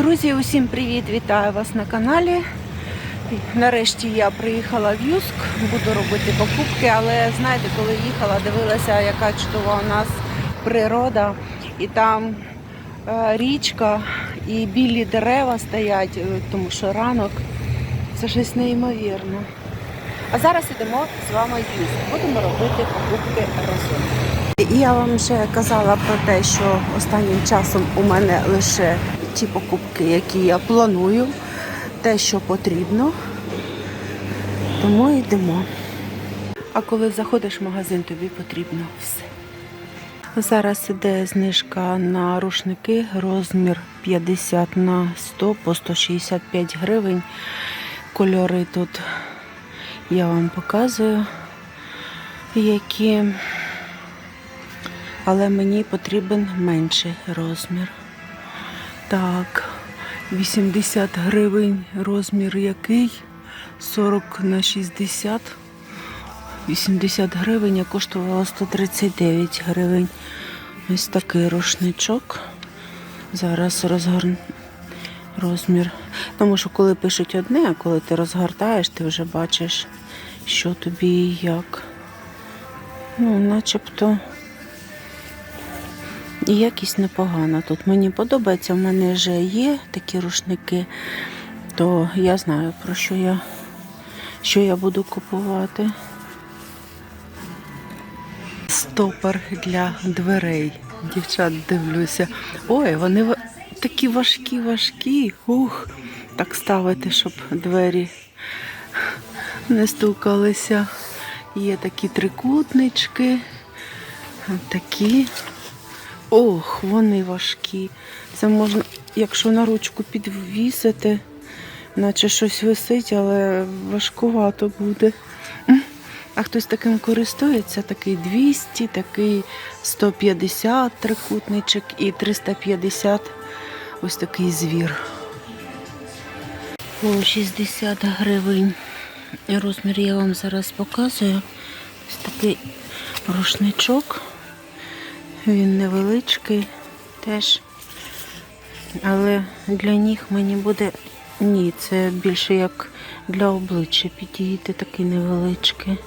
Друзі, усім привіт! Вітаю вас на каналі. Нарешті я приїхала в Юск, буду робити покупки, але знаєте, коли їхала, дивилася, яка чудова у нас природа, і там е, річка, і білі дерева стоять, е, тому що ранок це щось неймовірне. А зараз йдемо з вами в Юск. Будемо робити покупки разом. Я вам вже казала про те, що останнім часом у мене лише ті покупки, які я планую, те, що потрібно. Тому йдемо. А коли заходиш в магазин, тобі потрібно все. Зараз іде знижка на рушники, розмір 50 на 100 по 165 гривень. Кольори тут я вам показую, які але мені потрібен менший розмір. Так, 80 гривень розмір який? 40 на 60. 80 гривень, а коштувало 139 гривень. Ось такий рушничок. Зараз розгорну розмір. Тому що коли пишуть одне, а коли ти розгортаєш, ти вже бачиш, що тобі і як. Ну, начебто. І якість непогана тут. Мені подобається, в мене вже є такі рушники, то я знаю, про що я, що я буду купувати. Стопор для дверей. Дівчат дивлюся. Ой, вони такі важкі, важкі. Ух, так ставити, щоб двері не стукалися. Є такі трикутнички, такі. Ох, вони важкі. Це можна, якщо на ручку підвісити, наче щось висить, але важкувато буде. А хтось таким користується, такий 200, такий 150 трикутничок і 350 ось такий звір. По 60 гривень. Розмір я вам зараз показую. Ось такий рушничок. Він невеличкий теж. Але для ніг мені буде. Ні, це більше як для обличчя підійти такий невеличкий.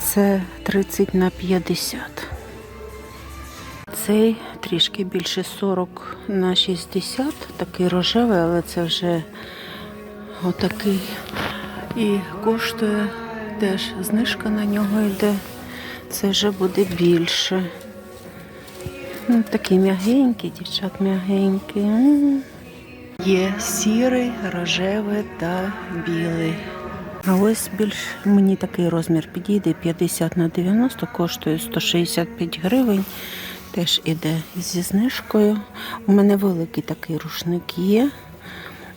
Це 30 на 50. Цей трішки більше 40 на 60, такий рожевий, але це вже отакий. І коштує теж знижка на нього йде. Це вже буде більше. Ну, Такий м'ягенький, дівчат м'ягенький. Є сірий, рожевий та білий. А ось більш мені такий розмір підійде 50 на 90, коштує 165 гривень. Теж іде зі знижкою. У мене великий такий рушник є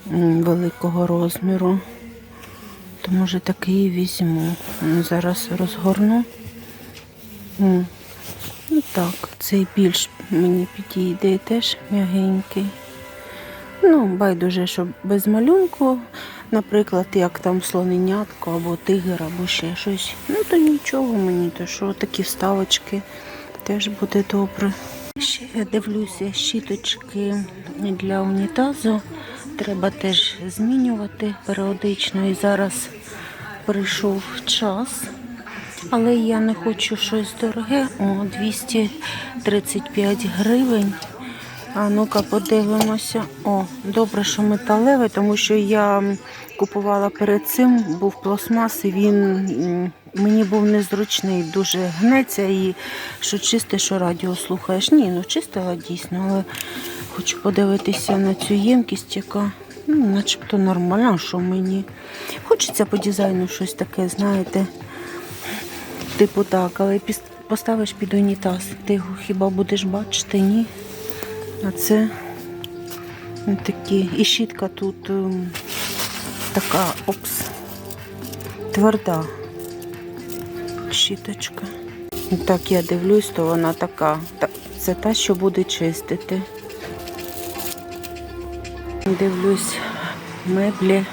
великого розміру. То може такий візьму. Зараз розгорну. Ну так, цей більш мені підійде теж м'ягенький. Ну, байдуже, щоб без малюнку, наприклад, як там слоненятко або тигр, або ще щось. Ну, то нічого мені, то що такі вставочки теж буде добре. Ще я дивлюся щіточки для унітазу. Треба теж змінювати періодично. І зараз прийшов час. Але я не хочу щось дороге. О, 235 гривень. А ну-ка подивимося. О, добре, що металевий, тому що я купувала перед цим, був пластмас, і він мені був незручний, дуже гнеться і що чисте, що радіо слухаєш. Ні, ну чистила дійсно, але хочу подивитися на цю ємкість, яка ну, начебто нормальна, що мені. Хочеться по дизайну щось таке, знаєте. Типу так, але поставиш під унітаз, ти його хіба будеш бачити? Ні. А це такі. І щітка тут ем, така опс, тверда щіточка. Так я дивлюсь, то вона така. Це та, що буде чистити. Дивлюсь меблі.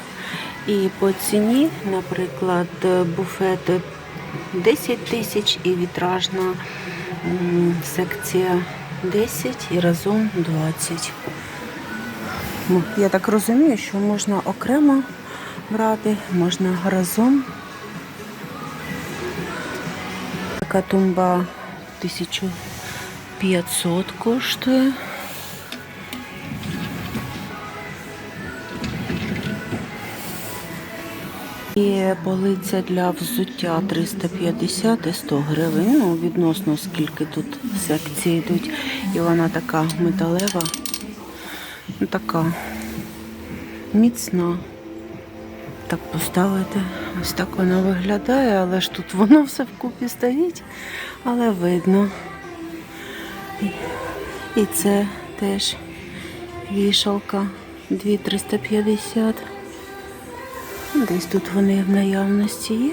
І по ціні, наприклад, буфет 10 тисяч і вітражна секція 10 і разом 20. Ну, Я так розумію, що можна окремо брати, можна разом. Така тумба 1500 коштує. І полиця для взуття 350 і 100 гривень. Ну, відносно скільки тут секції йдуть. І вона така металева. Ну, така міцна. Так поставити. Ось так вона виглядає, але ж тут воно все вкупі стоїть, але видно. І це теж вішалка 2350. Десь тут вони в наявності є.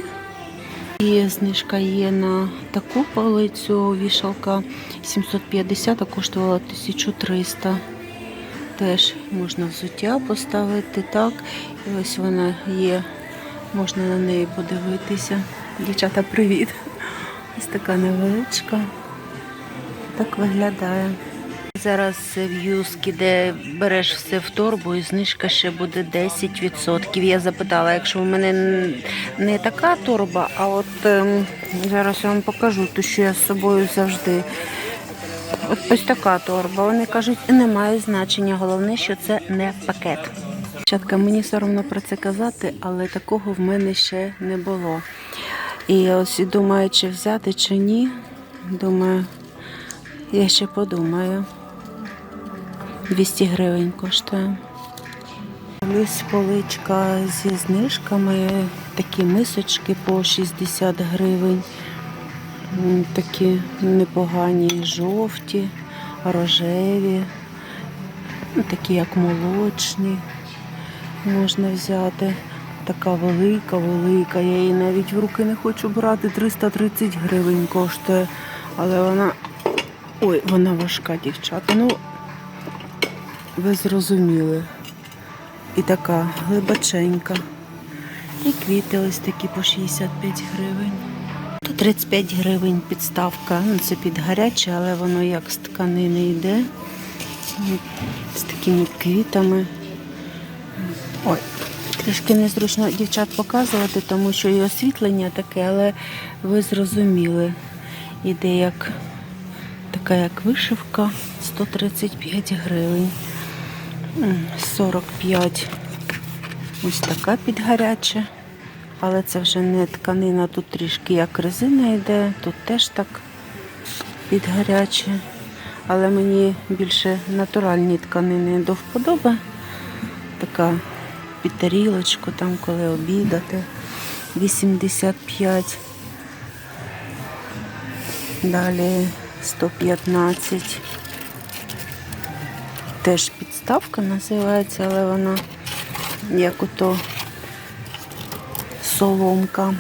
І знижка є на таку полицю. Вішалка 750, а коштувала 1300. Теж можна взуття поставити так. І ось вона є. Можна на неї подивитися. Дівчата, привіт. Ось така невеличка. Так виглядає. Зараз в юскі, де береш все в торбу, і знижка ще буде 10%. Я запитала, якщо у мене не така торба, а от ем, зараз я вам покажу, ту, що я з собою завжди. От ось така торба. Вони кажуть, немає значення. Головне, що це не пакет. Дівчатка, мені соромно про це казати, але такого в мене ще не було. І ось думаю, чи взяти, чи ні. Думаю, я ще подумаю. 200 гривень коштує. Ось поличка зі знижками, такі мисочки по 60 гривень. Такі непогані жовті, рожеві, ну, такі як молочні. Можна взяти. Така велика, велика. Я її навіть в руки не хочу брати. 330 гривень коштує. Але вона. Ой, вона важка, дівчата. Ну, ви зрозуміли. І така глибоченька. І квіти ось такі по 65 гривень. Тут 35 гривень підставка. Ну, це під гаряче, але воно як з тканини йде. З такими квітами. Ой, трішки незручно дівчат показувати, тому що і освітлення таке, але ви зрозуміли. Іде як така як вишивка 135 гривень. М, 45 ось така під гаряче. Але це вже не тканина, тут трішки як резина йде, тут теж так під гаряче. Але мені більше натуральні тканини до вподоби. Така під тарілочку, там коли обідати. 85. Далі 115. Теж підставка називається, але вона як ото соломка.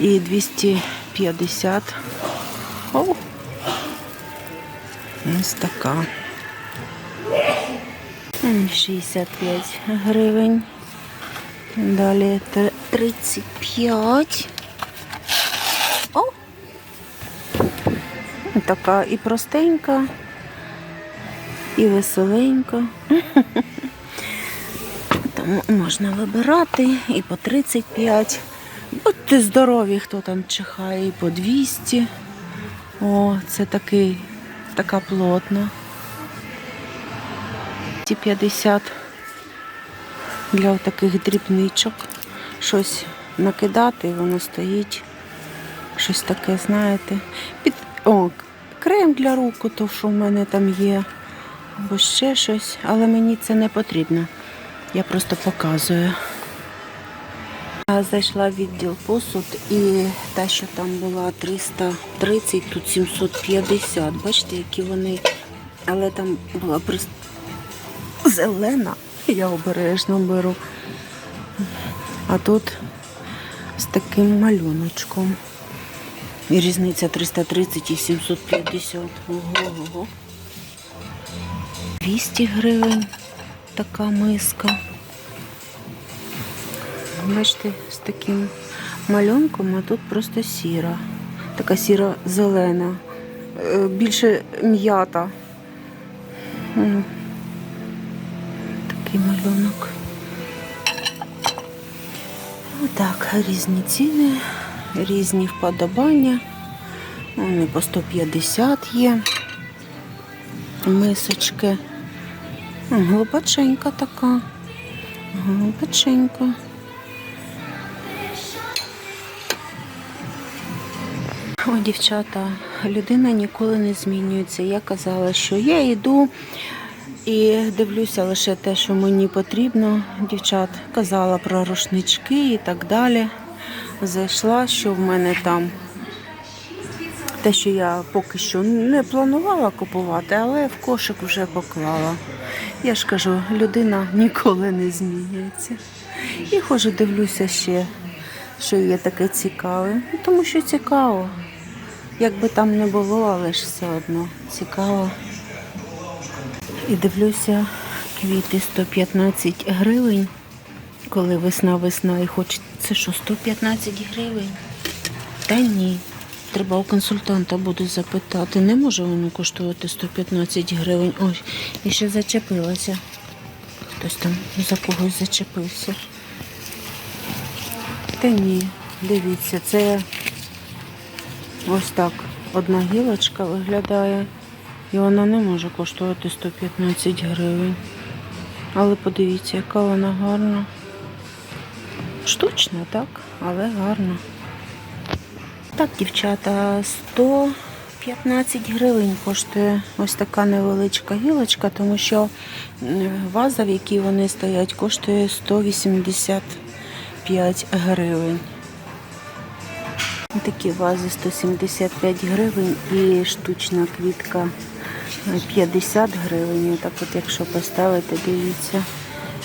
І 250. О! Ось така. М, 65 гривень. Далі те- 35. О! Така і простенька, і веселенька. Тому можна вибирати і по 35. Будьте здорові, хто там чихає, і по 200. О, це такий, така плотна. 250 для таких дрібничок. Щось накидати, і воно стоїть. Щось таке, знаєте. Під... О, крем для рук, то що в мене там є. Або ще щось, але мені це не потрібно. Я просто показую. Я зайшла в відділ посуд і та, що там була 330, тут 750. Бачите, які вони. Але там була прис... зелена. Я обережно беру. А тут з таким малюночком. І різниця 330 і 750. Ого, ого. 200 гривень така миска. Бачите, з таким малюнком, а тут просто сіра. Така сіра зелена. е, більше м'ята. Такий малюнок. Отак, різні ціни, різні вподобання. Вони по 150 є. Мисочки. Глибоченька така. Глибоченька. О, дівчата, людина ніколи не змінюється. Я казала, що я йду і дивлюся лише те, що мені потрібно. Дівчат казала про рушнички і так далі. Зайшла, що в мене там те, що я поки що не планувала купувати, але в кошик вже поклала. Я ж кажу, людина ніколи не змінюється. І хожу, дивлюся ще, що є таке цікаве. Тому що цікаво. Як би там не було, але ж все одно цікаво. І дивлюся, квіти 115 гривень. Коли весна, весна і хочеться, що, 115 гривень? Та ні. Треба у консультанта буду запитати. Не може воно коштувати 115 гривень. Ой, і ще зачепилася. Хтось там за когось зачепився. Та ні, дивіться, це ось так одна гілочка виглядає. І вона не може коштувати 115 гривень. Але подивіться, яка вона гарна. Штучна, так, але гарна. Так, дівчата, 115 гривень коштує ось така невеличка гілочка, тому що ваза, в якій вони стоять, коштує 185 гривень. Такі вази 175 гривень і штучна квітка е, 50 гривень. Так от якщо поставити, дивіться,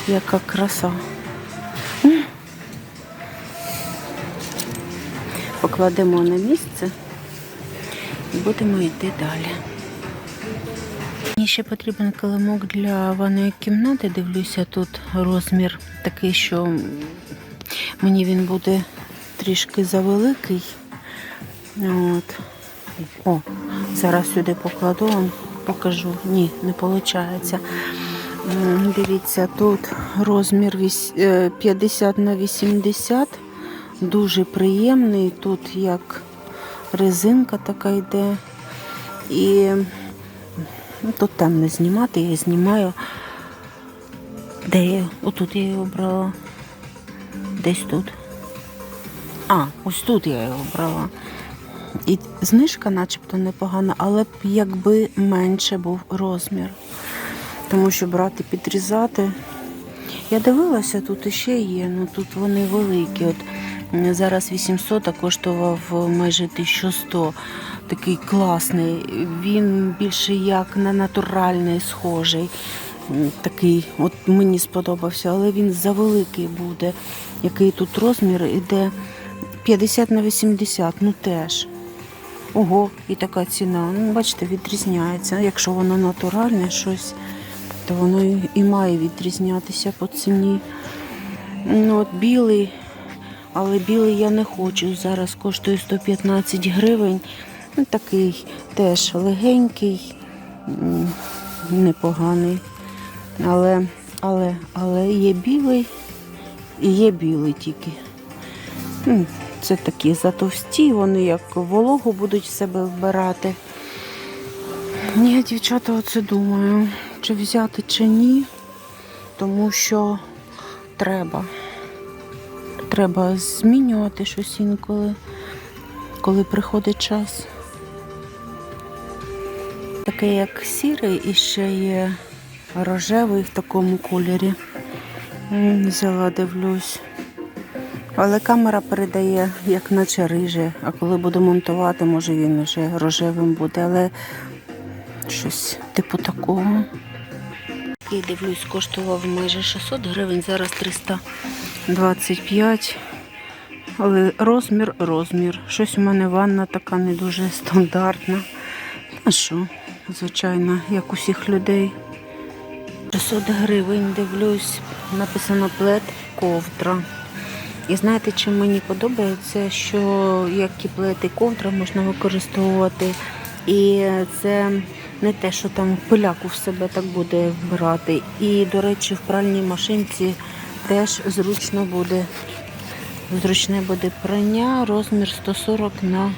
яка краса. Покладемо на місце і будемо йти далі. Мені ще потрібен килимок для ванної кімнати. Дивлюся, тут розмір такий, що мені він буде трішки завеликий. От. О, зараз сюди покладу вам, покажу. Ні, не виходить. Дивіться, тут розмір е, 50 на 80. Дуже приємний. Тут як резинка така йде. І ну, тут там не знімати, я знімаю. Де я? Отут я його брала. Десь тут. А, ось тут я його брала. І знижка начебто непогана, але б якби менше був розмір. Тому що брати, підрізати. Я дивилася, тут іще є, ну тут вони великі. От зараз 800, а коштував майже 1100. Такий класний. Він більше як на натуральний схожий. Такий, от мені сподобався, але він завеликий буде. Який тут розмір іде 50 на 80, ну теж. Ого, і така ціна. Ну, бачите, відрізняється. Якщо воно натуральне щось, то воно і має відрізнятися по ціні. Ну, от білий, але білий я не хочу. Зараз коштує 115 гривень. Ну, такий теж легенький, непоганий. Але, але, але є білий і є білий тільки. Це такі затовсті, вони як вологу будуть в себе вбирати. Я, дівчата, оце думаю, чи взяти, чи ні, тому що треба. Треба змінювати щось інколи, коли приходить час. Таке як сірий і ще є рожевий в такому кольорі. Взяла, дивлюсь. Але камера передає, як наче риже, а коли буду монтувати, може він вже рожевим буде, але щось типу такого. І дивлюсь, коштував майже 600 гривень, зараз 325. Але розмір, розмір. Щось у мене ванна така не дуже стандартна. А що, звичайно, як у всіх людей. 600 гривень дивлюсь, написано плед ковдра. І знаєте, чим мені подобається, що як і плед і ковдра можна використовувати І це не те, що там пиляку в себе так буде вбирати. І, до речі, в пральній машинці теж зручно буде. Зручне буде прання, розмір 140 на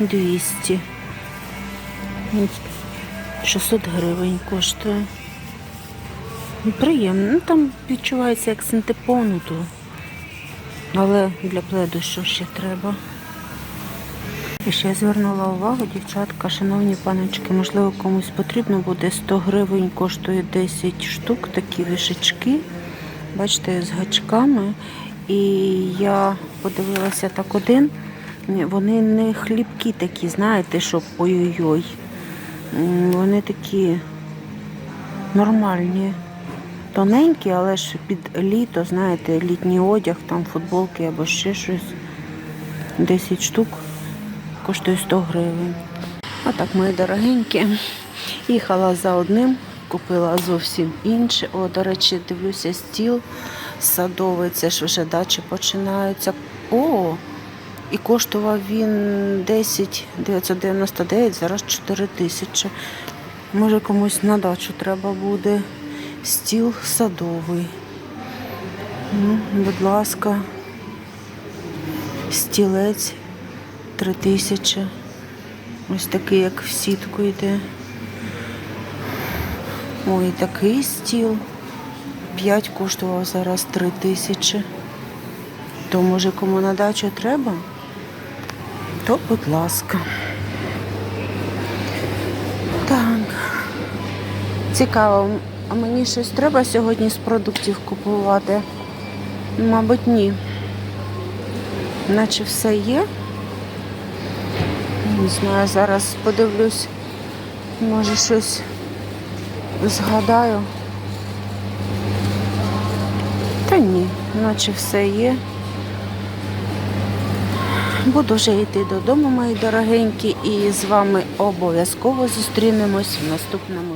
200. 600 гривень коштує. Приємно. Ну, там відчувається як синтепону. Але для пледу що ще треба? І ще звернула увагу, дівчатка, шановні паночки, можливо, комусь потрібно буде 100 гривень, коштує 10 штук, такі вішечки. Бачите, з гачками. І я подивилася так один. Вони не хлібкі такі, знаєте, щоб ой-ой-ой. Вони такі нормальні, тоненькі, але ж під літо, знаєте, літній одяг, там футболки або ще щось. 10 штук коштує 100 гривень. Отак, мої дорогенькі. Їхала за одним, купила зовсім інше. О, до речі, дивлюся, стіл садовий, це ж вже дачі починаються. О! І коштував він 10 999, зараз 4 тисячі. Може комусь на дачу треба буде. Стіл садовий. Ну, будь ласка, стілець 3 тисячі. Ось такий, як в сітку йде. Ой, такий стіл. 5 коштував зараз 3 тисячі. То може кому на дачу треба? То будь ласка. Так. Цікаво, а мені щось треба сьогодні з продуктів купувати? Мабуть, ні. Наче все є. Не знаю, зараз подивлюсь. Може щось згадаю. Та ні, наче все є. Буду вже йти додому, мої дорогенькі, і з вами обов'язково зустрінемось в наступному